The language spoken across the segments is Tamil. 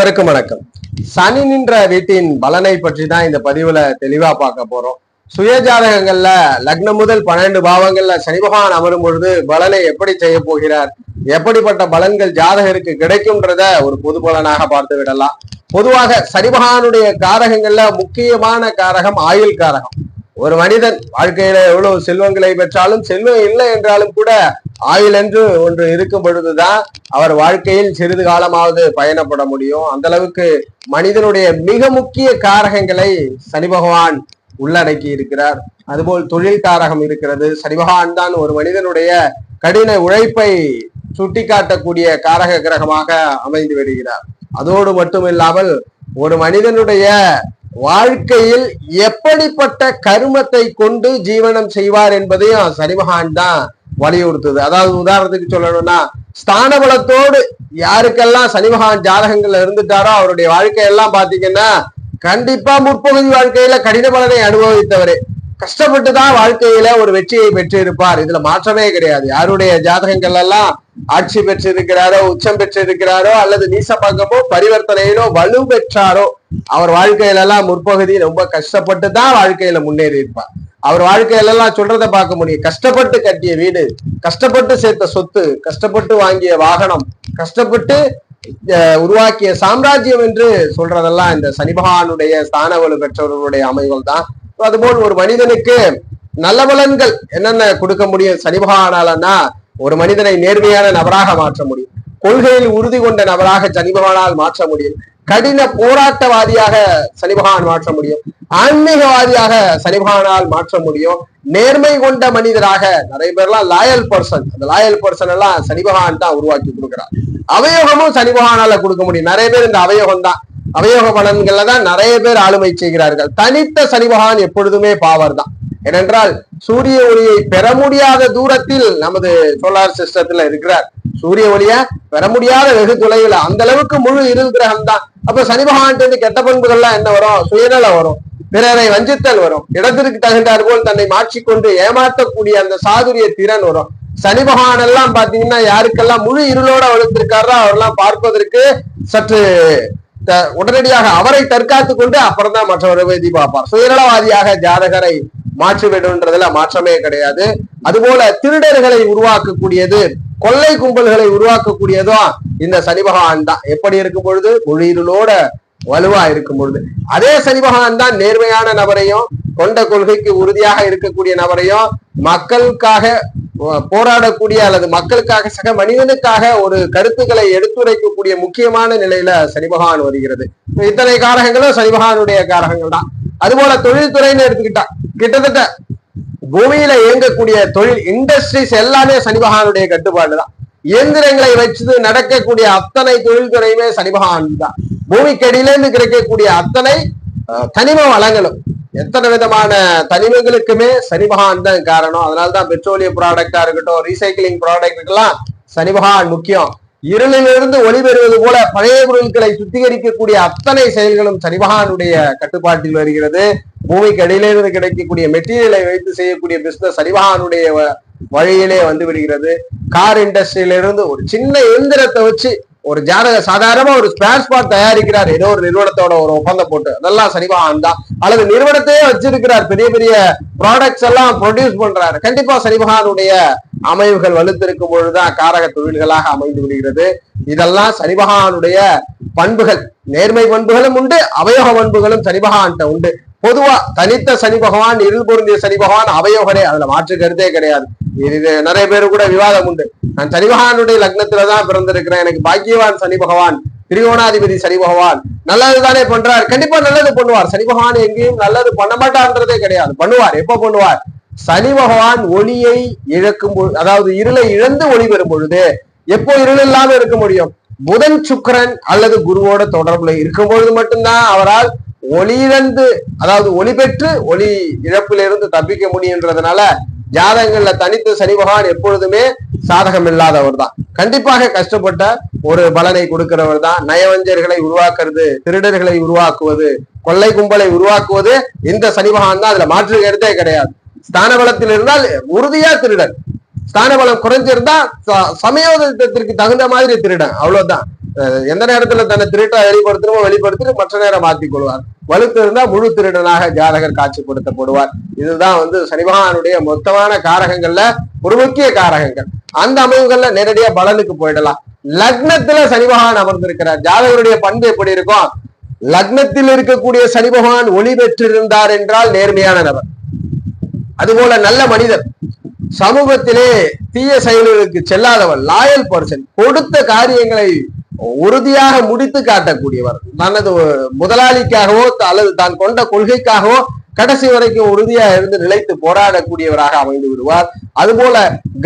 அனைவருக்கும் வணக்கம். சனி நின்ற வீட்டின் பலனை பற்றி தான் இந்த பதிவுல தெளிவா பார்க்க போறோம். சுய ஜாதகங்கள்ல லக்னம் முதல் பன்னெண்டு பாவங்கள்ல சனி பகவான் அமரும் பொழுது பலனை எப்படி செய்ய போகிறார் எப்படிப்பட்ட பலன்கள் ஜாதகருக்கு கிடைக்கும்ன்றத ஒரு பொது பலனாக பார்த்து விடலாம். பொதுவாக சனி பகவானுடைய காரகங்கள்ல முக்கியமான காரகம் ஆயுள் காரகம். ஒரு மனிதன் வாழ்க்கையில எவ்வளவு செல்வங்களை பெற்றாலும் செல்வம் இல்லை என்றாலும் கூட ஆயுள் என்று ஒன்று இருக்கும் பொழுதுதான் அவர் வாழ்க்கையில் சிறிது காலமாவது பயணப்பட முடியும். அந்த அளவுக்கு மனிதனுடைய மிக முக்கிய காரகங்களை சனி பகவான் உள்ளடக்கி இருக்கிறார். அதுபோல் தொழில் காரகம் இருக்கிறது. சனி பகவான் தான் ஒரு மனிதனுடைய கடின உழைப்பை சுட்டிக்காட்டக்கூடிய காரக கிரகமாக அமைந்து விடுகிறார் அதோடு மட்டுமில்லாமல் ஒரு மனிதனுடைய வாழ்க்கையில் எப்படிப்பட்ட கருமத்தை கொண்டு ஜீவனம் செய்வார் என்பதையும் சனிமகான் தான் வலியுறுத்துது. அதாவது உதாரணத்துக்கு சொல்லணும்னா ஸ்தான பலத்தோடு யாருக்கெல்லாம் சனிமகான் ஜாதகங்கள்ல இருந்துட்டாரோ அவருடைய வாழ்க்கையெல்லாம் பாத்தீங்கன்னா கண்டிப்பா முற்பகுதி வாழ்க்கையில கடின பலனை அனுபவித்தவரே. கஷ்டப்பட்டு தான் வாழ்க்கையில ஒரு வெற்றியை பெற்றிருப்பார். இதுல மாற்றமே கிடையாது. யாருடைய ஜாதகங்கள் எல்லாம் ஆட்சி பெற்றிருக்கிறாரோ உச்சம் பெற்றிருக்கிறாரோ அல்லது நீசபங்கமோ பரிவர்த்தனையிலோ வலு பெற்றாரோ அவர் வாழ்க்கையில எல்லாம் முற்பகுதி ரொம்ப கஷ்டப்பட்டு தான் வாழ்க்கையில முன்னேறி இருப்பார் அவர் வாழ்க்கையில எல்லாம் சொல்றத பார்க்க முடியும். கஷ்டப்பட்டு கட்டிய வீடு கஷ்டப்பட்டு சேர்த்த சொத்து கஷ்டப்பட்டு வாங்கிய வாகனம் கஷ்டப்பட்டு உருவாக்கிய சாம்ராஜ்யம் என்று சொல்றதெல்லாம் இந்த சனிபகவானுடைய ஸ்தான வலு பெற்றவர்களுடைய அமைவுகள் தான் அதுபோல் ஒரு மனிதனுக்கு நல்ல பலன்கள் என்னென்ன கொடுக்க முடியும்? சனிபகவானாலன்னா ஒரு மனிதனை நேர்மையான நபராக மாற்ற முடியும். கொள்கையில் உறுதி கொண்ட நபராக சனிபகவானால் மாற்ற முடியும். கடின போராட்டவாதியாக சனிபகான் மாற்ற முடியும். ஆன்மீகவாதியாக சனிபகானால் மாற்ற முடியும். நேர்மை கொண்ட மனிதராக நிறைய பேர்லாம் லாயல் பர்சன் அந்த லாயல் பர்சன் எல்லாம் சனிபகான் தான் உருவாக்கி கொடுக்கிறார். அவயோகமும் சனிபகானால கொடுக்க முடியும். நிறைய பேர் இந்த அவயோகம் தான் அவயோக பலன்கள்ல தான் நிறைய பேர் ஆளுமை செய்கிறார்கள். தனித்த சனிபகான் எப்பொழுதுமே பாவர் தான் ஏனென்றால் சூரிய ஒளியை பெற முடியாத தூரத்தில் நமது சோலார் சிஸ்டத்துல இருக்கிறார். சூரிய ஒளிய பெற முடியாத வெகு தொலைவில் அந்த அளவுக்கு முழு இருள் கிரகம் தான். அப்ப சனி பகவான் கெட்ட பண்புகள்லாம் என்ன வரும்? சுயநலம் வரும். பிறரை வஞ்சித்தல் வரும். இடத்திற்கு தகுந்தார் போல் தன்னை மாற்றிக்கொண்டு ஏமாற்றக்கூடிய அந்த சாதுரிய திறன் வரும். சனி பகவான் எல்லாம் பாத்தீங்கன்னா யாருக்கெல்லாம் முழு இருளோட வளர்த்திருக்காரோ அவரெல்லாம் பார்ப்பதற்கு சற்று உடனடியாக அவரை தற்காத்து கொண்டு அப்புறம் தான் மற்றவரை பார்ப்பார். சுயநலவாதியாக ஜாதகரை மாற்றி விடுன்றதுல மாற்றமே கிடையாது. அதுபோல திருடர்களை உருவாக்கக்கூடியது கொள்ளை கும்பல்களை உருவாக்கக்கூடியதும் இந்த சனி பகவான் தான். எப்படி இருக்கும் பொழுது? முழு வலுவா இருக்கும் பொழுது. அதே சனி பகவான் தான் நேர்மையான நபரையும் கொண்ட கொள்கைக்கு உறுதியாக இருக்கக்கூடிய நபரையும் மக்களுக்காக போராடக்கூடிய அல்லது மக்களுக்காக சக மனிதனுக்காக ஒரு கருத்துக்களை எடுத்துரைக்கக்கூடிய முக்கியமான நிலையில சனி பகவான் வருகிறது. இத்தனை காரகங்களும் சனி பகவானுடைய காரகங்கள் தான். அதுபோல தொழில்துறைன்னு எடுத்துக்கிட்டா கிட்டத்தட்ட பூமியில இயங்கக்கூடிய தொழில் இண்டஸ்ட்ரீஸ் எல்லாமே சனிபகானுடைய கட்டுப்பாடு தான் இயந்திரங்களை வச்சு நடக்கக்கூடிய அத்தனை தொழில்துறையுமே சனிபகான் தான் பூமிக்கடியிலேருந்து கிடைக்கக்கூடிய அத்தனை தனிம வளங்களும். எத்தனை விதமான தனிமங்களுக்குமே சனிபகான் தான் காரணம். அதனாலதான் பெட்ரோலிய ப்ராடக்டா இருக்கட்டும் ரீசைக்கிளிங் ப்ராடக்ட்டுக்கெல்லாம் சனிபகான் முக்கியம். இருளிலிருந்து ஒளி பெறுவது போல பழைய பொருட்களை சுத்திகரிக்கக்கூடிய அத்தனை செயல்களும் சரிபகானுடைய கட்டுப்பாட்டில் வருகிறது. பூமிக்கு அடியிலிருந்து கிடைக்கக்கூடிய மெட்டீரியலை வைத்து செய்யக்கூடிய பிசினஸ் சரிபகானுடைய வ- வழியிலே வந்து விடுகிறது. கார் இண்டஸ்ட்ரியிலிருந்து ஒரு சின்ன இயந்திரத்தை வச்சு ஒரு ஜாதக சாதாரணமா ஒரு ஸ்பேர் ஸ்பாட் தயாரிக்கிறார். ஏதோ ஒரு நிறுவனத்தோட ஒரு ஒப்பந்தம் போட்டு. அதெல்லாம் சனிபகவான் தான். அல்லது நிறுவனத்தையே வச்சிருக்கிறார். பெரிய பெரிய ப்ராடக்ட்ஸ் எல்லாம் ப்ரொடியூஸ் பண்றாரு. கண்டிப்பா சனிபகவானுடைய அமைவுகள் வலுத்திருக்கும் பொழுதுதான் காரக தொழில்களாக அமைந்து விடுகிறது. இதெல்லாம் சனிபகவானுடைய பண்புகள். நேர்மை பண்புகளும் உண்டு அவயோக பண்புகளும் சனிபகவான்கிட்ட உண்டு. பொதுவா தனித்த சனி பகவான் இருள் பொருந்திய சனி பகவான் அவயோகரே அதுல மாற்று கருத்தே கிடையாது. இது நிறைய பேரு கூட விவாதம் உண்டு. நான் சனி பகவானுடைய லக்னத்துலதான் பிறந்திருக்கிறேன். எனக்கு பாக்கியவான் சனி பகவான் திரிகோணாதிபதி சனி பகவான். நல்லது தானே பண்றார். கண்டிப்பா நல்லது பண்ணுவார். சனி பகவான் எங்கேயும் நல்லது பண்ண மாட்டான்றதே கிடையாது. பண்ணுவார். எப்ப பண்ணுவார்? சனி பகவான் ஒளியை இழக்கும் பொழுது அதாவது இருளை இழந்து ஒளி பெறும் பொழுது எப்போ இருள் இல்லாம இருக்க முடியும்? புதன் சுக்கரன் அல்லது குருவோட தொடர்புல இருக்கும் பொழுது மட்டும்தான் அவரால் ஒளியிழந்து அதாவது ஒளி பெற்று ஒளி இழப்பிலிருந்து தப்பிக்க முடியுன்றதுனால ஜாதகங்கள்ல தனித்து சனி பகவான் எப்பொழுதுமே சாதகம் இல்லாதவர் தான். கண்டிப்பாக கஷ்டப்பட்ட ஒரு பலனை கொடுக்கிறவர் தான். நயவஞ்சர்களை உருவாக்குறது திருடர்களை உருவாக்குவது கொள்ளை கும்பலை உருவாக்குவது இந்த சனி பகவான் தான். அதுல மாற்று கருத்தே கிடையாது. ஸ்தான பலத்தில் இருந்தால் உறுதியா திருடன். ஸ்தான பலம் குறைஞ்சிருந்தா ச- தகுந்த மாதிரி திருடன். அவ்வளவுதான். எந்த நேரத்துல தன்னை திருட்டா வெளிப்படுத்தணுமோ வெளிப்படுத்திட்டு மற்ற நேரம் மாற்றிக் கொள்வார். வலுத்து இருந்தா முழு திருடனாக ஜாதகர் காட்சிப்படுத்தப்படுவார். இதுதான் வந்து சனிபகவானுடைய மொத்தமான காரகங்கள்ல ஒரு முக்கிய காரகங்கள். அந்த அமைவுகள்ல நேரடியா பலனுக்கு போயிடலாம். லக்னத்துல சனிபகவான் அமர்ந்திருக்கிறார். ஜாதகருடைய பண்பு எப்படி இருக்கும் லக்னத்தில் இருக்கக்கூடிய சனி பகவான் ஒளி பெற்றிருந்தார் என்றால் நேர்மையான நபர். அதுபோல நல்ல மனிதர். சமூகத்திலே தீய செயல்களுக்கு செல்லாதவர் லாயல் பர்சன் கொடுத்த காரியங்களை உறுதியாக முடித்து காட்டக்கூடியவர். தனது முதலாளிக்காகவோ அல்லது தான் கொண்ட கொள்கைக்காகவோ கடைசி வரைக்கும் உறுதியா இருந்து நிலைத்து போராடக்கூடியவராக அமைந்து விடுவார். அதுபோல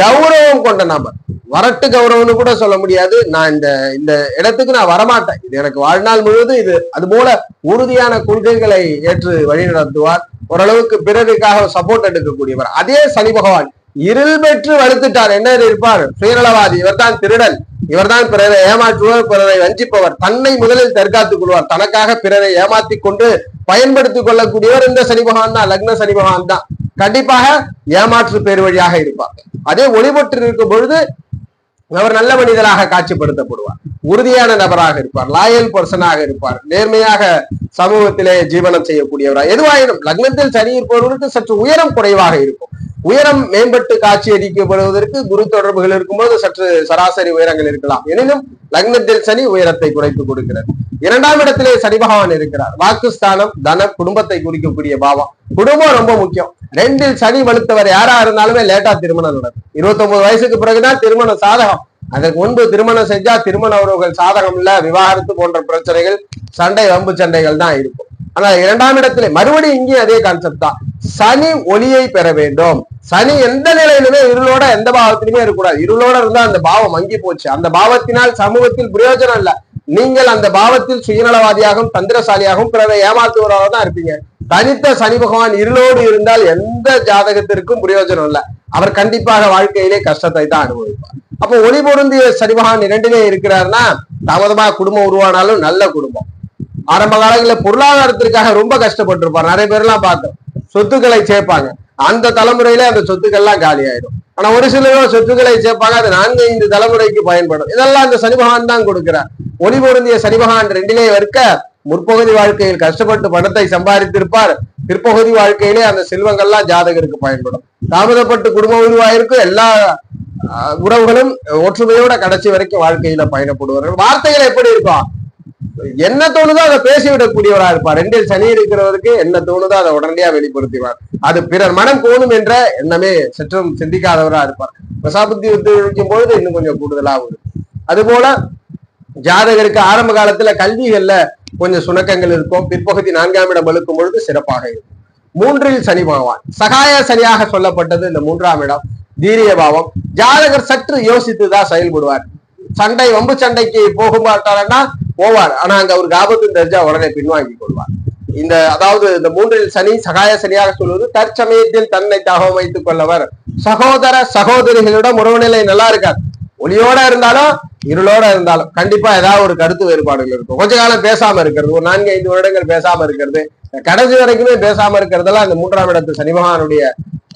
கௌரவம் கொண்ட நபர். வரட்டு கௌரவம்னு கூட சொல்ல முடியாது. நான் இந்த இந்த இடத்துக்கு நான் வரமாட்டேன். இது எனக்கு வாழ்நாள் முழுவதும் இது. அது போல உறுதியான கொள்கைகளை ஏற்று வழிநடத்துவார். ஓரளவுக்கு பிறருக்காக சப்போர்ட் எடுக்கக்கூடியவர். அதே சனி பகவான். இருள் பெற்று வலுத்துட்டார் என்ன இருப்பார்? சுயநலவாதி. இவர்தான் திருடன். இவர்தான் பிறரை ஏமாற்றுவர் பிறரை வஞ்சிப்பவர். தன்னை முதலில் தற்காத்துக் கொள்வார். தனக்காக பிறரை ஏமாத்தி கொண்டு பயன்படுத்திக் கொள்ளக்கூடியவர் இந்த சனி பகவான் தான். லக்ன சனி பகவான் தான். கண்டிப்பாக ஏமாற்று பேர் வழியாக இருப்பார். அதே ஒளிபட்டு இருக்கும் பொழுது அவர் நல்ல மனிதராக காட்சிப்படுத்தப்படுவார். உறுதியான நபராக இருப்பார். லாயல் பர்சனாக இருப்பார். நேர்மையாக சமூகத்திலே ஜீவனம் செய்யக்கூடியவராக எதுவாயினும் லக்னத்தில் சனி இருப்பவர்களுக்கு சற்று உயரம் குறைவாக இருக்கும். உயரம் மேம்பட்டு காட்சி அளிக்கப்படுவதற்கு குரு தொடர்புகள் இருக்கும்போது சற்று சராசரி உயரங்கள் இருக்கலாம். எனினும் லக்னத்தில் சனி உயரத்தை குறைத்து கொடுக்கிறது. இரண்டாம் இடத்திலே சனி பகவான் இருக்கிறார். வாக்குஸ்தானம் தன குடும்பத்தை குறிக்கக்கூடிய பாவம். குடும்பம் ரொம்ப முக்கியம். ரெண்டில் சனி வலுத்தவர் யாரா இருந்தாலுமே லேட்டா திருமணம் நடக்கும். இருபத்தி ஒன்பது வயசுக்கு பிறகுதான் திருமணம் சாதகம். அதற்கு முன்பு திருமணம் செஞ்சா திருமண உறவுகள் சாதகம் இல்ல விவாகரத்து போன்ற பிரச்சனைகள் சண்டை வம்பு சண்டைகள் தான் இருக்கும். ஆனா இரண்டாம் இடத்திலே மறுபடியும் இங்கேயும் அதே கான்செப்ட் தான். சனி ஒளியை பெற வேண்டும். சனி எந்த நிலையிலுமே இருளோட எந்த பாவத்திலுமே இருக்கக்கூடாது. இருளோட இருந்தா அந்த பாவம் மங்கி போச்சு. அந்த பாவத்தினால் சமூகத்தில் பிரயோஜனம் இல்ல. நீங்கள் அந்த பாவத்தில் சுயநலவாதியாகவும் தந்திரசாலியாகவும் பிறரை ஏமாத்துவராக தான் இருப்பீங்க. தனித்த சனி பகவான் இருளோடு இருந்தால் எந்த ஜாதகத்திற்கும் பிரயோஜனம் இல்ல. அவர் கண்டிப்பாக வாழ்க்கையிலே கஷ்டத்தை தான் அனுபவிப்பார். அப்போ ஒளி பொருந்திய சனி பகவான் இரண்டிலே இருக்கிறாருன்னா தாமதமா குடும்பம் உருவானாலும் நல்ல குடும்பம். ஆரம்ப காலங்களில் பொருளாதாரத்திற்காக ரொம்ப கஷ்டப்பட்டிருப்பார். நிறைய பேர்லாம் பார்த்தோம் சொத்துக்களை சேர்ப்பாங்க. அந்த தலைமுறையில அந்த சொத்துக்கள்லாம் காலி ஆயிடும் ஆனா ஒரு சில சொத்துக்களை சேர்ப்பாங்க. அது நான்கு ஐந்து தலைமுறைக்கு பயன்படும். இதெல்லாம் அந்த சனி பகவான் தான் கொடுக்கிறார். ஒளி பொருந்திய சனி பகவான் ரெண்டிலே இருக்க முற்பகுதி வாழ்க்கையில் கஷ்டப்பட்டு பணத்தை சம்பாதித்திருப்பார். பிற்பகுதி வாழ்க்கையிலே அந்த செல்வங்கள்லாம் ஜாதகருக்கு பயன்படும். தாமதப்பட்டு குடும்ப உருவாயிருக்கும் எல்லா ஆஹ், உறவுகளும் ஒற்றுமையோட கடைசி வரைக்கும் வாழ்க்கையில பயணப்படுவார்கள். வார்த்தைகள் எப்படி இருக்கும்? என்ன தோணுதோ அதை பேசிவிடக்கூடியவரா இருப்பார். ரெண்டில் சனி இருக்கிறவருக்கு என்ன தோணுதோ அதை உடனடியா வெளிப்படுத்துவார். அது பிறர் மனம் கோணும் என்ற எண்ணமே சற்றும் சிந்திக்காதவரா இருப்பார். பிரசாபுத்தி வைக்கும் பொழுது இன்னும் கொஞ்சம் கூடுதலா வரும் அதுபோல ஜாதகருக்கு ஆரம்ப காலத்துல கல்விகள்ல கொஞ்சம் சுணக்கங்கள் இருக்கும். பிற்பகுதி நான்காம் இடம் வலுக்கும் பொழுது சிறப்பாக இருக்கும். மூன்றில் சனி பகவான். சகாய சனியாக சொல்லப்பட்டது இந்த மூன்றாம் இடம். தீரிய பாவம். ஜாதகர் சற்று யோசித்துதான் செயல்படுவார். சண்டை வம்பு சண்டைக்கு போக மாட்டாரன்னா போவார். ஆனா அங்க அவருக்கு ஆபத்து தெரிஞ்சா உடனே பின்வாங்கி கொள்வார். இந்த அதாவது இந்த மூன்றில் சனி சகாய சனியாக சொல்வது தற்சமயத்தில் தன்னை தகவல் வைத்துக் கொள்ளவர். சகோதர சகோதரிகளிடம் உறவுநிலை நல்லா இருக்காது. ஒளியோட இருந்தாலும் இருளோட இருந்தாலும் கண்டிப்பா ஏதாவது ஒரு கருத்து வேறுபாடுகள் இருக்கும். கொஞ்ச காலம் பேசாம இருக்கிறது ஒரு நான்கு ஐந்து வருடங்கள் பேசாம இருக்கிறது. கடைசி வரைக்குமே பேசாம இருக்கிறதெல்லாம் இந்த மூன்றாம் இடத்து சனிமகானுடைய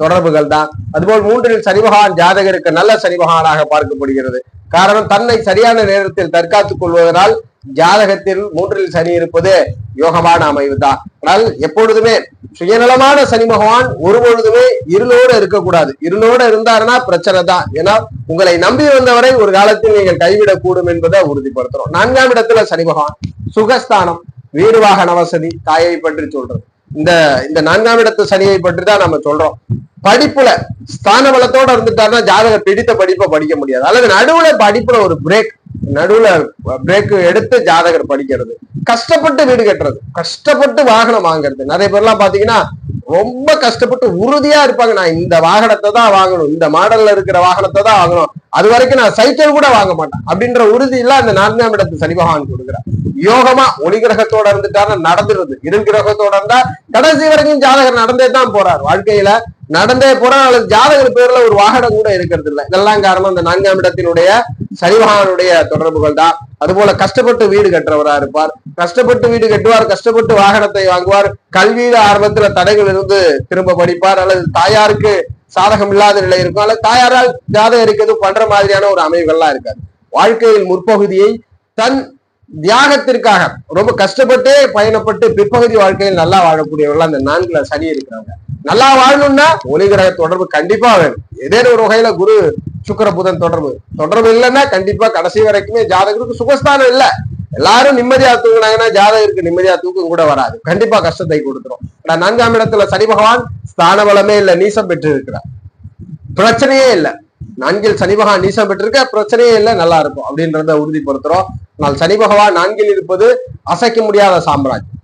தொடர்புகள் தான். அதுபோல் மூன்றில் சனிமகான் ஜாதகருக்கு நல்ல சனிமகானாக பார்க்கப்படுகிறது. காரணம் தன்னை சரியான நேரத்தில் தற்காத்துக் கொள்வதனால் ஜாதகத்தில் மூன்றில் சனி இருப்பது யோகமான அமைவு தான் ஆனால் எப்பொழுதுமே சுயநலமான சனி பகவான் ஒரு பொழுதுமே இருளோட இருக்கக்கூடாது. இருளோட இருந்தாருன்னா பிரச்சனை தான். ஏன்னா உங்களை நம்பி வந்தவரை ஒரு காலத்தில் நீங்கள் கைவிடக்கூடும் என்பதை உறுதிப்படுத்துறோம். நான்காம் இடத்துல சனி பகவான் சுகஸ்தானம் வீடு வாகன வசதி தாயை பற்றி சொல்றது. இந்த இந்த நான்காம் இடத்து சனியை பற்றி தான் நம்ம சொல்றோம். படிப்புல ஸ்தான பலத்தோட இருந்துட்டாருன்னா ஜாதக பிடித்த படிப்பை படிக்க முடியாது. அல்லது நடுவுல படிப்புல ஒரு பிரேக் நடுவுல பிரேக் எடுத்து ஜாதகர் படிக்கிறது. கஷ்டப்பட்டு வீடு கட்டுறது. கஷ்டப்பட்டு வாகனம் வாங்குறது. நிறைய பேர்லாம் பாத்தீங்கன்னா ரொம்ப கஷ்டப்பட்டு உறுதியா இருப்பாங்க. நான் இந்த வாகனத்தை தான் வாங்கணும். இந்த மாடல்ல இருக்கிற வாகனத்தை தான் வாங்கணும். அது வரைக்கும் நான் சைக்கிள் கூட வாங்க மாட்டேன். அப்படின்ற உறுதி எல்லாம் அந்த நான்காம் இடத்து சனி பகவான் கொடுக்குறார். யோகமா ஒளி கிரகத்தோட இருந்துட்டாருன்னா நடந்துருது இருள் கிரகத்தோட இருந்தா கடைசி வரைக்கும் ஜாதகர் நடந்தே தான் போறார். வாழ்க்கையில நடந்தே போறார் அல்லது ஜாதகர் பேர்ல ஒரு வாகனம் கூட இருக்கிறது இல்லை. இதெல்லாம் காரணம் இந்த நான்காம் இடத்தினுடைய சனிமகானுடைய தொடர்புகள் தான். அதுபோல கஷ்டப்பட்டு வீடு கட்டுறவரா இருப்பார். கஷ்டப்பட்டு வீடு கட்டுவார் கஷ்டப்பட்டு வாகனத்தை வாங்குவார். கல்வியில ஆரம்பத்துல தடைகள் இருந்து திரும்ப படிப்பார். அல்லது தாயாருக்கு சாதகம் இல்லாத நிலை இருக்கும். அல்லது தாயாரால் ஜாதகம் இருக்கிறது பண்ற மாதிரியான ஒரு அமைவுகள்லாம் இருக்காது. வாழ்க்கையில் முற்பகுதியை தன் தியாகத்திற்காக ரொம்ப கஷ்டப்பட்டு பயணப்பட்டு பிற்பகுதி வாழ்க்கையில் நல்லா வாழக்கூடியவர்கள் அந்த நான்குல சனி இருக்கிறாங்க. நல்லா வாழணும்னா ஒளி கிரக தொடர்பு கண்டிப்பா வேணும். ஏதேனும் ஒரு வகையில குரு சுக்கர புதன் தொடர்பு. தொடர்பு இல்லைன்னா கண்டிப்பா கடைசி வரைக்குமே ஜாதகருக்கு சுகஸ்தானம் இல்ல. எல்லாரும் நிம்மதியா தூங்கினாங்கன்னா ஜாதகருக்கு நிம்மதியா தூக்கம் கூட வராது. கண்டிப்பா கஷ்டத்தை கொடுத்துரும். ஆனா நான்காம் இடத்துல சனி பகவான் ஸ்தான பலமே இல்ல நீசம் பெற்று இருக்கிறார் பிரச்சனையே இல்ல. நான்கில் சனி பகவான் நீசம் பெற்றிருக்க பிரச்சனையே இல்ல நல்லா இருக்கும். அப்படின்றத உறுதிப்படுத்துறோம். ஆனால் சனி பகவான் நான்கில் இருப்பது அசைக்க முடியாத சாம்ராஜ்யம்.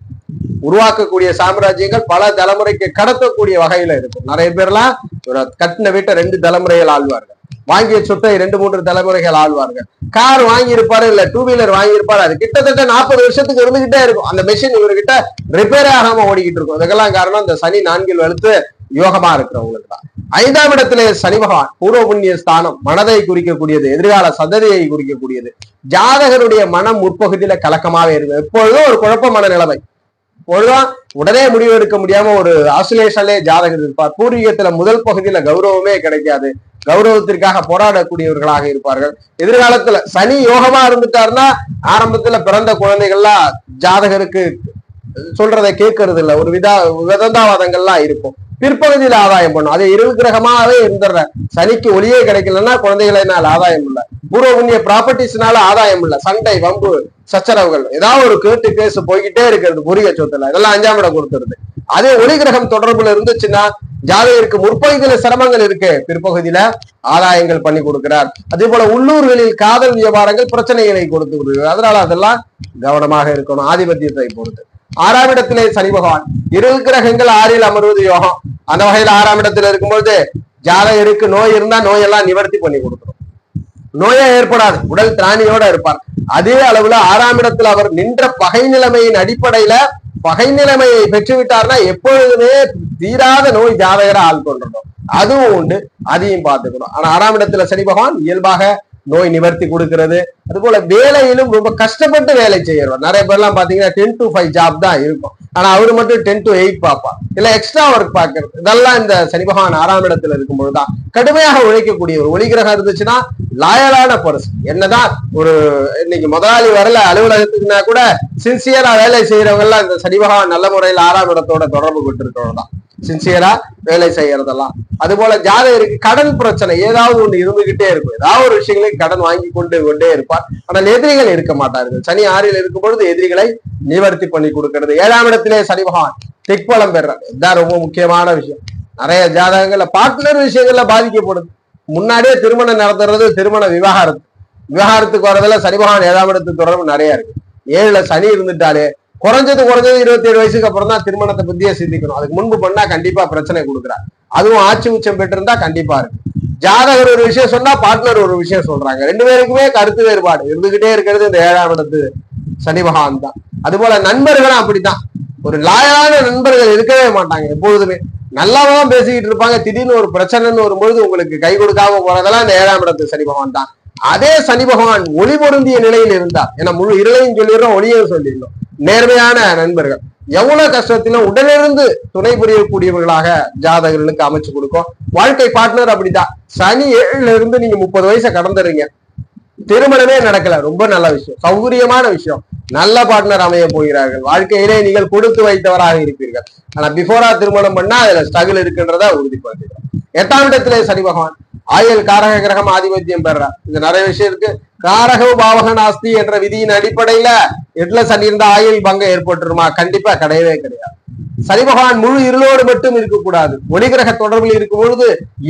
உருவாக்கக்கூடிய சாம்ராஜ்யங்கள் பல தலைமுறைக்கு கடத்தக்கூடிய வகையில இருக்கும். நிறைய பேர்லாம் கட்டின வீட்டை ரெண்டு தலைமுறைகள் ஆழ்வார்கள் வாங்கிய சொத்தை ரெண்டு மூன்று தலைமுறைகள் ஆழ்வார்கள் கார் வாங்கியிருப்பாரு இல்ல டூ வீலர் வாங்கியிருப்பாரு? அது கிட்டத்தட்ட நாற்பது வருஷத்துக்கு இருந்துகிட்டே இருக்கும். அந்த மெஷின் இவர்கிட்ட ரிப்பேர் ஆகாம ஓடிக்கிட்டு இருக்கும். இதுக்கெல்லாம் காரணம் இந்த சனி நான்கில் வலுத்து யோகமா இருக்கிறவங்களுக்கு தான். ஐந்தாம் இடத்திலே சனி பகவான் பூர்வ புண்ணிய ஸ்தானம் மனதை குறிக்கக்கூடியது எதிர்கால சந்ததியை குறிக்கக்கூடியது. ஜாதகருடைய மனம் முற்பகுதியில கலக்கமாவே இருக்கு. எப்பொழுதும் ஒரு குழப்பமான நிலைமை. ஒருதான் உடனே முடிவு எடுக்க முடியாம ஒரு ஆசுலேஷன்லே ஜாதகர் இருப்பார். பூர்வீகத்துல முதல் பகுதியில கௌரவமே கிடைக்காது. கௌரவத்திற்காக போராடக்கூடியவர்களாக இருப்பார்கள். எதிர்காலத்துல சனி யோகமா இருந்துட்டாருன்னா ஆரம்பத்துல பிறந்த குழந்தைகள்லாம் ஜாதகருக்கு சொல்றதை கேட்கறது இல்ல. ஒரு விதா விதந்தாவாதங்கள்லாம் இருக்கும். பிற்பகுதியில ஆதாயம் பண்ணும். அது இருள் கிரகமாவே இருந்துடுற. சனிக்கு ஒளியே கிடைக்கலன்னா குழந்தைகளினால் ஆதாயம் இல்லை. பூர்வ புண்ணிய ப்ராப்பர்ட்டிஸ்னால ஆதாயம் இல்ல. சண்டை வம்பு சச்சரவுகள். ஏதாவது ஒரு கேட்டு கேஸ் போய்கிட்டே இருக்கிறது. புரிய சொத்துல. இதெல்லாம் அஞ்சாம் இடம் கொடுத்துருது. அதே ஒளி கிரகம் தொடர்புல இருந்துச்சுன்னா ஜாதகருக்கு முற்பகுதியில சிரமங்கள் இருக்கு. பிற்பகுதியில ஆதாயங்கள் பண்ணி கொடுக்கிறார். அதே போல உள்ளூர்களில் காதல் வியாபாரங்கள் பிரச்சனைகளை கொடுத்து கொடுக்கிறார் அதனால அதெல்லாம் கவனமாக இருக்கணும். ஆதிபத்தியத்தை பொறுத்து. ஆறாம் இடத்திலே சனி பகவான். இரு கிரகங்கள் ஆறில் அமர்வது யோகம். அந்த வகையில் ஆறாம் இடத்துல இருக்கும்போது ஜாதகருக்கு நோய் இருந்தா நோயெல்லாம் நிவர்த்தி பண்ணி கொடுக்கணும். நோயே ஏற்படாது. உடல் திராணியோட இருப்பார். அதே அளவுல ஆறாம் இடத்துல அவர் நின்ற பகை நிலைமையின் அடிப்படையில பகை நிலைமையை பெற்றுவிட்டார்னா எப்பொழுதுமே தீராத நோய் ஜாதகரை ஆள் கொண்டுடும் அதுவும் உண்டு. அதையும் பார்த்துக்கணும். ஆனா ஆறாம் இடத்துல சனி பகவான் இயல்பாக நோய் நிவர்த்தி கொடுக்கறது. அது போல வேலையிலும் ரொம்ப கஷ்டப்பட்டு வேலை செய்யறோம். நிறைய பேர்லாம் பாத்தீங்கன்னா டென் டு ஃபைவ் ஜாப் தான் இருக்கும். ஆனா அவரு மட்டும் டென் டு எயிட் பாப்பா இல்ல எக்ஸ்ட்ரா ஒர்க் பாக்குறது இதெல்லாம் இந்த சனி பகவான் ஆறாம் இடத்துல இருக்கும்பொழுதுதான் கடுமையாக உழைக்கக்கூடிய ஒரு ஒளிகிரகம் இருந்துச்சுன்னா லாயலான பர்சன் என்னதான் ஒரு இன்னைக்கு முதலாளி வரல அலுவலகத்துக்குன்னா கூட சின்சியரா வேலை செய்யறவங்க எல்லாம் இந்த சனி பகவான் நல்ல முறையில் ஆறாம் இடத்தோட தொடர்பு கொண்டிருக்கிறவங்க தான் சின்சியரா வேலை செய்யறதெல்லாம். அது போல ஜாதகருக்கு கடன் பிரச்சனை ஏதாவது ஒண்ணு இருந்துகிட்டே இருக்கும். ஏதாவது ஒரு விஷயங்களையும் கடன் வாங்கி கொண்டு கொண்டே இருப்பார். ஆனால் எதிரிகள் இருக்க மாட்டார்கள். சனி ஆறில் இருக்கும் பொழுது எதிரிகளை நிவர்த்தி பண்ணி கொடுக்கிறது. ஏழாம் இடத்திலே சனி பகவான் திக்பலம் பெறார் இதுதான் ரொம்ப முக்கியமான விஷயம். நிறைய ஜாதகங்கள்ல பார்ட்னர் விஷயங்கள்ல பாதிக்கப்படுது. முன்னாடியே திருமணம் நடத்துறது திருமண விவாகரத்து. விவகாரத்துக்கு வரதுல சனி பகவான் ஏழாம் இடத்து தொடர்பு நிறைய இருக்கு. ஏழுல சனி இருந்துட்டாலே குறைஞ்சது குறைஞ்சது இருபத்தி ஏழு வயசுக்கு அப்புறம் தான் திருமணத்தை பத்தியே சிந்திக்கணும். அதுக்கு முன்பு பண்ணா கண்டிப்பா பிரச்சனை கொடுக்குறா. அதுவும் ஆட்சி உச்சம் பெற்றிருந்தா கண்டிப்பா இருக்கு. ஜாதகர் ஒரு விஷயம் சொன்னா பார்ட்னர் ஒரு விஷயம் சொல்றாங்க. ரெண்டு பேருக்குமே கருத்து வேறுபாடு. இருந்துகிட்டே இருக்கிறது இந்த ஏழாம் இடத்து சனி பகவான் தான். அது போல நண்பர்களும் அப்படித்தான். ஒரு லாயான நண்பர்கள் இருக்கவே மாட்டாங்க எப்பொழுதுமே. நல்லாதான் பேசிக்கிட்டு இருப்பாங்க. திடீர்னு ஒரு பிரச்சனைன்னு வரும்பொழுது உங்களுக்கு கை கொடுக்காம போறதெல்லாம் இந்த ஏழாம் இடத்து சனி பகவான் தான். அதே சனி பகவான் ஒளி பொருந்திய நிலையில் இருந்தார். ஏன்னா முழு இருளையும் சொல்லிடுறோம் ஒளியும் சொல்லிடுறோம். நேர்மையான நண்பர்கள். எவ்வளவு கஷ்டத்திலும் உடனிருந்து துணை புரியக்கூடியவர்களாக ஜாதகர்களுக்கு அமைச்சு கொடுக்கும். வாழ்க்கை பார்ட்னர் அப்படிதான் சனி ஏழுல இருந்து நீங்க முப்பது வயசை கடந்துறீங்க. திருமணமே நடக்கல. ரொம்ப நல்ல விஷயம். சௌகரியமான விஷயம். நல்ல பார்ட்னர் அமைய போகிறார்கள். வாழ்க்கையிலே நீங்கள் கொடுத்து வைத்தவராக இருப்பீர்கள். ஆனா பிஃபோரா திருமணம் பண்ணா அதுல ஸ்ட்ரகிள் இருக்குன்றத உறுதிப்படுத்திக்கிறோம். எட்டாம் இடத்திலே சனி பகவான். ஆயுள் காரக கிரகம் ஆதிபத்தியம் பெறார் இது நிறைய விஷயம் இருக்கு. காரக பாவக நாஸ்தி என்ற விதியின் அடிப்படையில எட்ல சனி இருந்தா ஆயுள் பங்கம் ஏற்பட்டுருமா? கண்டிப்பா கிடையவே கிடையாது. சனி பகவான் முழு இருளோடு மட்டும் இருக்கக்கூடாது. ஒளிகிரக தொடர்பில் இருக்கும் பொழுது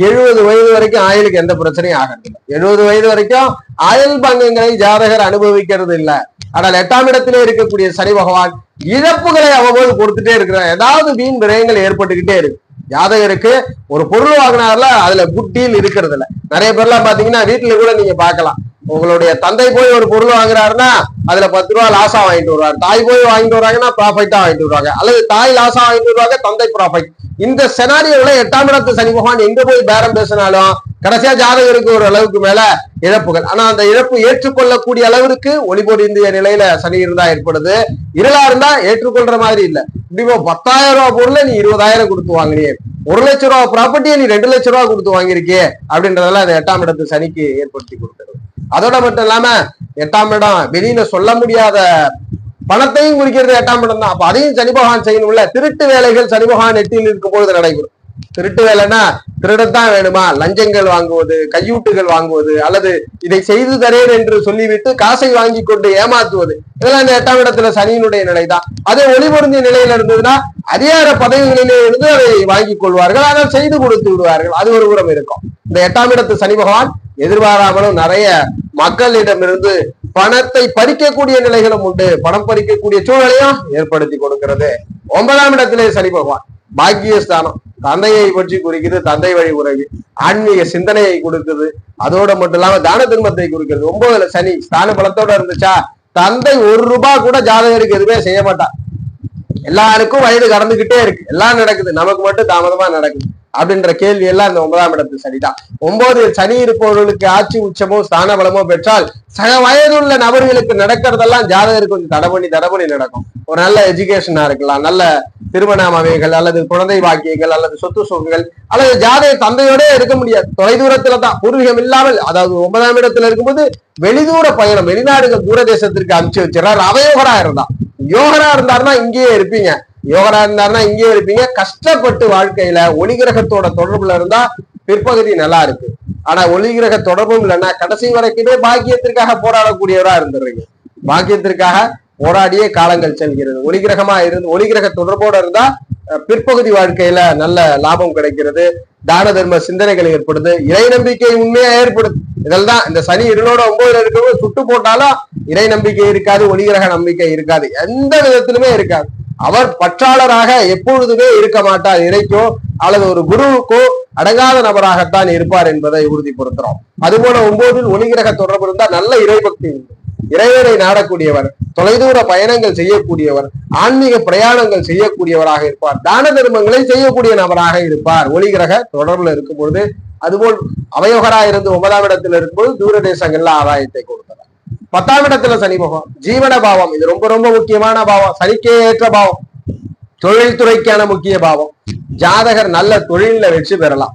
எழுபது வயது வரைக்கும் ஆயுளுக்கு எந்த பிரச்சனையும் ஆகிறது எழுபது வயது வரைக்கும் ஆயுள் பங்கங்களை ஜாதகர் அனுபவிக்கிறது இல்ல. ஆனால் எட்டாம் இடத்திலே இருக்கக்கூடிய சனி பகவான் இழப்புகளை அவ்வப்போது கொடுத்துட்டே இருக்கிறார். ஏதாவது வீண் விரயங்கள் ஏற்பட்டுக்கிட்டே இருக்கு. ஜாதகருக்கு ஒரு பொருள் வாங்கினார்ல அதுல குட் டீல் இருக்கிறதுல நிறைய பேர்லாம் பாத்தீங்கன்னா வீட்டுல கூட நீங்க பாக்கலாம். உங்களுடைய தந்தை போய் ஒரு பொருள் வாங்குறாருன்னா அதுல பத்து ரூபா லாஸா வாங்கிட்டு வருவார். தாய் போய் வாங்கிட்டு வராங்கன்னா ப்ராஃபிட்டா வாங்கிட்டு வருவாங்க. அல்லது தாய் லாஸா வாங்கிட்டு வருவாங்க தந்தை ப்ராஃபிட் இந்த செனாரியோல எட்டாம் இடத்து சனி பகவான் எங்க போய் பேரம் பேசினாலும் கடைசியா ஜாதகருக்கு ஒரு அளவுக்கு மேல இழப்புகள். ஆனா அந்த இழப்பு ஏற்றுக்கொள்ளக்கூடிய அளவிற்கு ஒளிபொடிந்திய நிலையில சனி இருந்தா ஏற்படுது. இருளா இருந்தா ஏற்றுக்கொள்ற மாதிரி இல்ல. இப்படி பத்தாயிரம் ரூபாய் பொருளை நீ இருபதாயிரம் கொடுத்து வாங்கினியே. ஒரு லட்ச ரூபாய் ப்ராப்பர்ட்டியை நீ ரெண்டு லட்சம் ரூபாய் கொடுத்து வாங்கியிருக்கே அப்படின்றதெல்லாம் அந்த எட்டாம் இடத்து சனிக்கு ஏற்படுத்தி கொடுத்தது அதோட மட்டும் இல்லாம எட்டாம் இடம் வெளியில சொல்ல முடியாத பணத்தையும் குறிக்கிறது எட்டாம் இடம் தான். அப்ப அதையும் சனி பகவான் செய்யணும்ல. திருட்டு வேலைகள் சனி பகவான் எட்டியில் இருக்கும் பொழுது நடைபெறும். திருட்டு வேலைன்னா திருடத்தான் வேணுமா? லஞ்சங்கள் வாங்குவது கையூட்டுகள் வாங்குவது அல்லது இதை செய்து தரேன் என்று சொல்லிவிட்டு காசை வாங்கி கொண்டு ஏமாத்துவது. இதெல்லாம் இந்த எட்டாம் இடத்துல சனியினுடைய நிலைதான். அதே ஒளிபொருந்திய நிலையில இருந்ததுன்னா அதிகார பதவிகளிலே இருந்து அதை வாங்கிக் கொள்வார்கள் ஆனால் செய்து கொடுத்து விடுவார்கள். அது ஒரு புறம் இருக்கும். இந்த எட்டாம் இடத்து சனி பகவான் எதிர்பாராமலும் நிறைய மக்களிடமிருந்து பணத்தை பறிக்கக்கூடிய நிலைகளும் உண்டு. பணம் பறிக்கக்கூடிய சூழலையும் ஏற்படுத்தி கொடுக்கிறது. ஒன்பதாம் இடத்திலே சனி பகவான். பாக்கியஸ்தானம். தந்தையை பற்றி குறிக்குது தந்தை வழி உறவு. ஆன்மீக சிந்தனையை கொடுக்குது. அதோட மட்டும் இல்லாம தான தர்மத்தை குறிக்கிறது ஒன்பதுல சனி ஸ்தான பலத்தோட இருந்துச்சா? தந்தை ஒரு ரூபாய் கூட ஜாதகருக்கு எதுவுமே செய்ய மாட்டான். எல்லாருக்கும் வயது கடந்துகிட்டே இருக்கு. எல்லாம் நடக்குது. நமக்கு மட்டும் தாமதமா நடக்குது. அப்படின்ற கேள்வி எல்லாம் இந்த ஒன்பதாம் இடத்து சனிதான் ஒன்பது சனி இருப்பவர்களுக்கு ஆட்சி உச்சமோ ஸ்தான பலமோ பெற்றால் சக வயதுள்ள நபர்களுக்கு நடக்கிறதெல்லாம் ஜாதகருக்கு கொஞ்சம் தடபணி தடபணி நடக்கும். ஒரு நல்ல எஜுகேஷனா இருக்கலாம். நல்ல திருமண அமைகள் அல்லது குழந்தை பாக்கியங்கள் அல்லது சொத்து சுகங்கள் அல்லது ஜாதக தந்தையோட இருக்க முடியாது. தொலைதூரத்துல தான் பூர்வீகம் இல்லாமல் அதாவது ஒன்பதாம் இடத்துல இருக்கும்போது வெளிதூர பயணம் வெளிநாடுகள் தூர தேசத்திற்கு அனுப்பிச்சு வச்சிடறாரு. அவயோகரா இருந்தா. யோகரா இருந்தாருன்னா இங்கேயே இருப்பீங்க. யோகரா இருந்தாருன்னா இங்கேயே இருப்பீங்க. கஷ்டப்பட்டு வாழ்க்கையில ஒளிகிரகத்தோட தொடர்புல இருந்தா பிற்பகுதி நல்லா இருக்கு. ஆனா ஒளிகிரக தொடர்பும் இல்லைன்னா கடைசி வரைக்குமே பாக்கியத்திற்காக போராடக்கூடியவரா இருந்துடுறீங்க. பாக்கியத்திற்காக போராடியே காலங்கள் செல்கிறது. ஒளிகிரகமா இருந்து ஒளிகிரக தொடர்போட இருந்தா பிற்பகுதி வாழ்க்கையில நல்ல லாபம் கிடைக்கிறது. தான தர்ம சிந்தனைகள் ஏற்படுது. இறை நம்பிக்கை உண்மையா ஏற்படுது. இதெல்லாம் இந்த சனி இருளோட ஒன்பதுல இருக்கிறவங்க சுட்டு போட்டாலும் இறை நம்பிக்கை இருக்காது ஒளிகிரக நம்பிக்கை இருக்காது. எந்த விதத்திலுமே இருக்காது. அவர் பற்றாளராக எப்பொழுதுமே இருக்க மாட்டார். இறைக்கோ அல்லது ஒரு குருவுக்கோ அடங்காத நபராகத்தான் இருப்பார் என்பதை உறுதிப்படுத்துறோம் அதுபோல ஒன்பதில் ஒளிகிரக தொடர்பு இருந்தால் நல்ல இறைபக்தி உண்டு. இறைவனை நாடக்கூடியவர் தொலைதூர பயணங்கள் செய்யக்கூடியவர் ஆன்மீக பிரயாணங்கள் செய்யக்கூடியவராக இருப்பார். தான தர்மங்களை செய்யக்கூடிய நபராக இருப்பார். ஒளிகிரக தொடர்புல இருக்கும் பொழுது அதுபோல் அவயோகரா இருந்து ஒன்பதாம் இடத்தில் இருக்கும்போது தூர தேசங்கள்ல ஆதாயத்தை கொடுக்கும் பத்தாம் இடத்துல சனி பகவான். ஜீவன பாவம். இது ரொம்ப ரொம்ப முக்கியமான பாவம். சனிக்கே ஏற்ற பாவம். தொழில்துறைக்கான முக்கிய பாவம். ஜாதகர் நல்ல தொழில வெற்றி பெறலாம்.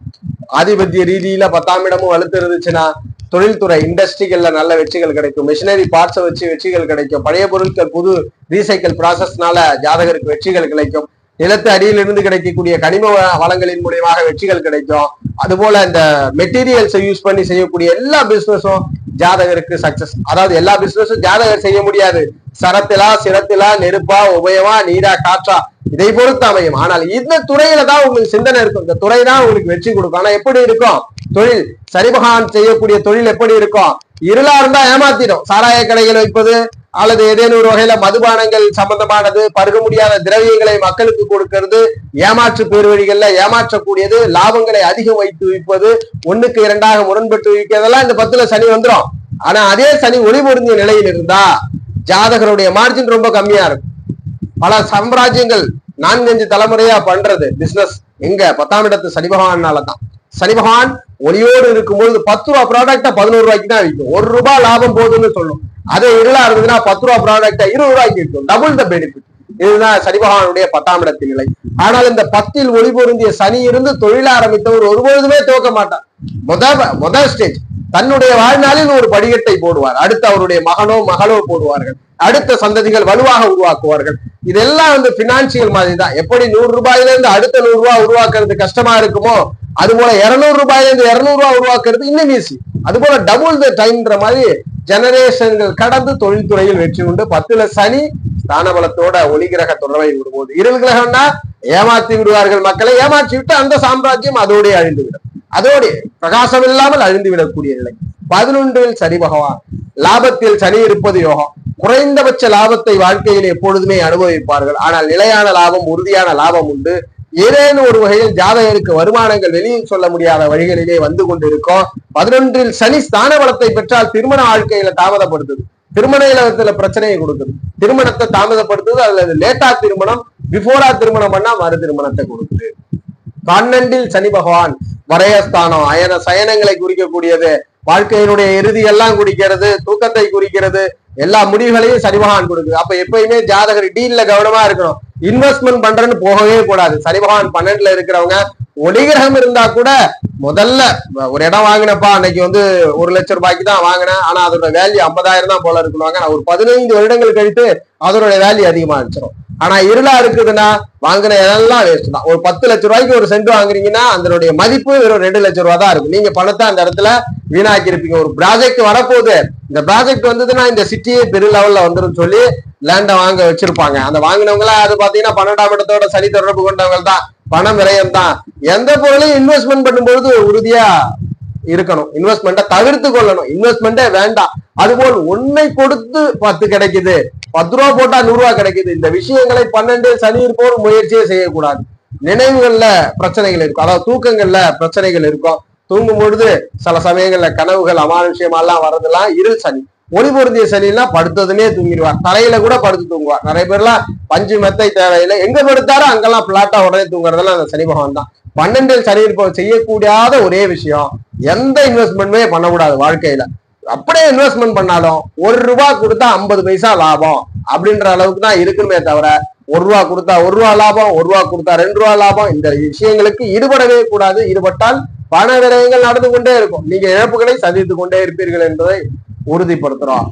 ஆதிபத்திய ரீதியில பத்தாம் இடமும் வலுத்து இருந்துச்சுன்னா தொழில்துறை இண்டஸ்ட்ரிகள்ல நல்ல வெற்றிகள் கிடைக்கும். மிஷினரி பார்ட்ஸை வச்சு வெற்றிகள் கிடைக்கும். பழைய பொருட்கள் புது ரீசைக்கிள் ப்ராசஸ்னால ஜாதகருக்கு வெற்றிகள் கிடைக்கும். நிலத்து அடியிலிருந்து கிடைக்கக்கூடிய கனிம வளங்களின் மூலியமாக வெற்றிகள் கிடைக்கும். அதுபோல இந்த மெட்டீரியல்ஸை யூஸ் பண்ணி செய்யக்கூடிய எல்லா பிசினஸும் ஜாதகருக்கு சக்சஸ் அதாவது எல்லா பிசினஸும் ஜாதகர் செய்ய முடியாது. சரத்திலா சிரத்திலா நெருப்பா உபயமா நீரா காற்றா இதை பொறுத்து அமையும். ஆனால் இந்த துறையில தான் உங்களுக்கு சிந்தனை இருக்கும். இந்த துறை தான் உங்களுக்கு வெற்றி கொடுக்கும். ஆனா எப்படி இருக்கும்? தொழில். சரிமகான் செய்யக்கூடிய தொழில் எப்படி இருக்கும்? இருளா இருந்தா ஏமாத்திடும். சாராய கடைகள் வைப்பது அல்லது ஏதேனும் ஒரு வகையில மதுபானங்கள் சம்பந்தமானது பருக முடியாத திரவியங்களை மக்களுக்கு கொடுக்கிறது ஏமாற்று பேர்வழிகள்ல ஏமாற்றக்கூடியது லாபங்களை அதிகம் வைத்து விற்பது ஒண்ணுக்கு இரண்டாக முரண்பட்டு விற்கிறதெல்லாம் இந்த பத்துல சனி வந்துரும். ஆனா அதே சனி ஒளி பொருந்திய நிலையில் இருந்தா ஜாதகருடைய மார்ஜின் ரொம்ப கம்மியா இருக்கும். பல சாம்ராஜ்யங்கள் நான்கஞ்சு தலைமுறையா பண்றது பிசினஸ் எங்க? பத்தாம் இடத்து சனி பகவானால தான். சனி பகவான் ஒளியோடு இருக்கும்போது பத்து ரூபா ப்ராடக்டா பதினோரு ரூபாய்க்கு தான் விற்கும் ஒரு ரூபாய் லாபம் போதுன்னு சொல்லும். அதே இருளா இருந்ததுன்னா பத்து ரூபா ப்ராடக்ட இருபது ரூபாய்க்கு இருக்கும் டபுள் த பெனிஃபிட் இதுதான் சனிபகவானுடைய பத்தாம் இடத்தின் நிலை. ஆனால் இந்த பத்தில் ஒளி பொருந்திய சனி இருந்து தொழில் ஆரம்பித்தவர் ஒருபொழுதுமே துவக்க மாட்டார். முத முதல் ஸ்டேஜ் தன்னுடைய வாழ்நாளில் ஒரு படிக்கட்டை போடுவார். அடுத்து அவருடைய மகனோ மகளோ போடுவார்கள். அடுத்த சந்ததிகள் வலுவாக உருவாக்குவார்கள். இதெல்லாம் வந்து பினான்சியல் மாதிரி தான் எப்படி நூறு ரூபாயில இருந்து அடுத்த நூறு ரூபாய் உருவாக்குறது கஷ்டமா இருக்குமோ அது போல இருநூறு ரூபாயில இருந்து இருநூறு ரூபாய் உருவாக்குறது இன்னும் ஈஸி அது போல டபுள் த டைம்ன்ற மாதிரி ஜெனரேஷன்கள் கடந்து தொழில்துறையில் வெற்றி உண்டு. பத்துல சனி ஸ்தானபலத்தோட ஒளிகிரக தொடர்பை விடும்போது இருள் கிரகம்னா ஏமாத்தி விடுவார்கள் மக்களை. ஏமாற்றி விட்டு அந்த சாம்ராஜ்யம் அதோடே அழிந்து விடும் அதோடு பிரகாசம் இல்லாமல் அழிந்து விடக்கூடிய நிலை. பதினொன்றில் சனி பகவான். லாபத்தில் சனி இருப்பது யோகம். குறைந்தபட்ச லாபத்தை வாழ்க்கையில் எப்பொழுதுமே அனுபவிப்பார்கள். ஆனால் நிலையான லாபம் உறுதியான லாபம் உண்டு. ஏதேனும் ஒரு வகையில் ஜாதகருக்கு வருமானங்கள் வெளியில் சொல்ல முடியாத வழிகளிலே வந்து கொண்டிருக்கும். பதினொன்றில் சனி ஸ்தான பலத்தை பெற்றால் திருமண வாழ்க்கையில தாமதப்படுத்துது. திருமண இலகத்துல பிரச்சனையை கொடுக்குது. திருமணத்தை தாமதப்படுத்துது அல்லது லேட்டா திருமணம் பிஃபோரா திருமணம் பண்ணா மறு திருமணத்தை கொடுக்குது. பன்னெண்டில் சனி பகவான் வரையஸ்தானம். அயன சயனங்களை குறிக்கக்கூடியது. வாழ்க்கையினுடைய இறுதி எல்லாம் குறிக்கிறது தூக்கத்தை குறிக்கிறது. எல்லா முடிவுகளையும் சனி கொடுக்குது. அப்ப எப்பயுமே ஜாதகர் டீல்ல கவனமா இருக்கணும். இன்வெஸ்ட்மெண்ட் பண்றேன்னு போகவே கூடாது. சனி பன்னெண்டுல இருக்கிறவங்க ஒளிகிரகம் இருந்தா கூட முதல்ல ஒரு இடம் வாங்கினப்பா அன்னைக்கு வந்து ஒரு லட்சம் ரூபாய்க்கு தான் வாங்கினேன். ஆனா அதோட வேல்யூ ஐம்பதாயிரம் தான் போல இருக்குவாங்க நான் ஒரு பதினைந்து வருடங்கள் கழித்து அதோட வேல்யூ அதிகமா இருந்துரும் ஆனா இருளா இருக்குதுன்னா வாங்கின எல்லாம் வேஸ்ட் தான். ஒரு பத்து லட்ச ரூபாய்க்கு ஒரு சென்ட் வாங்குறீங்கன்னா அதனுடைய மதிப்பு வெறும் ரெண்டு லட்சம் ரூபா தான் இருக்கும். நீங்க பணத்தை அந்த இடத்துல வீணாக்கி இருப்பீங்க ஒரு ப்ராஜெக்ட் வரப்போகுது. இந்த ப்ராஜெக்ட் வந்ததுன்னா இந்த சிட்டியே பெரிய லெவல்ல வந்துரும் சொல்லி லேண்டை வாங்க வச்சிருப்பாங்க. அந்த வாங்கினவங்க அது பாத்தீங்கன்னா பன்னெண்டாம் இடத்தோட சனி தொடர்பு கொண்டவங்க தான். பணம் விரயம் தான். எந்த பொருளையும் இன்வெஸ்ட்மெண்ட் பண்ணும்பொழுது உறுதியா இருக்கணும். இன்வெஸ்ட்மெண்ட்டை தவிர்த்து கொள்ளணும். இன்வெஸ்ட்மெண்ட்டே வேண்டாம். அதுபோல் ஒன்னை கொடுத்து பத்து கிடைக்குது. பத்து ரூபா போட்டா நூறு ரூபா கிடைக்குது. இந்த விஷயங்களை பன்னெண்டு சனி இருப்போர் முயற்சியே செய்யக்கூடாது. நினைவுகள்ல பிரச்சனைகள் இருக்கும். அதாவது தூக்கங்கள்ல பிரச்சனைகள் இருக்கும். தூங்கும் பொழுது சில சமயங்கள்ல கனவுகள் அமானுஷ்யமெல்லாம் வர்றதெல்லாம் இருள் சனி. ஒளி பொருந்திய சனின்னா படுத்ததுமே தூங்கிடுவார். தலையில கூட படுத்து தூங்குவார். நிறைய பேர்லாம் பஞ்சு மெத்தை தேவையில்லை. எங்க படுத்தாரோ அங்கெல்லாம் பிளாட்டா உடனே தூங்குறதெல்லாம் அந்த சனி பகவான் தான். பன்னெண்டில் சனி இருப்பவர் செய்யக்கூடாத ஒரே விஷயம் எந்த இன்வெஸ்ட்மெண்ட்டுமே பண்ணக்கூடாது வாழ்க்கையில. அப்படியே இன்வெஸ்ட்மெண்ட் பண்ணாலும் ஒரு ரூபா கொடுத்தா ஐம்பது பைசா லாபம் அப்படின்ற அளவுக்கு தான் இருக்குமே தவிர ஒரு ரூபா கொடுத்தா ஒரு ரூபா லாபம் ஒரு ரூபா கொடுத்தா ரெண்டு ரூபா லாபம் இந்த விஷயங்களுக்கு ஈடுபடவே கூடாது. ஈடுபட்டால் பண விரயங்கள் நடந்து கொண்டே இருக்கும். நீங்க இழப்புகளை சந்தித்துக் கொண்டே இருப்பீர்கள் என்பதை உறுதிப்படுத்துறோம்.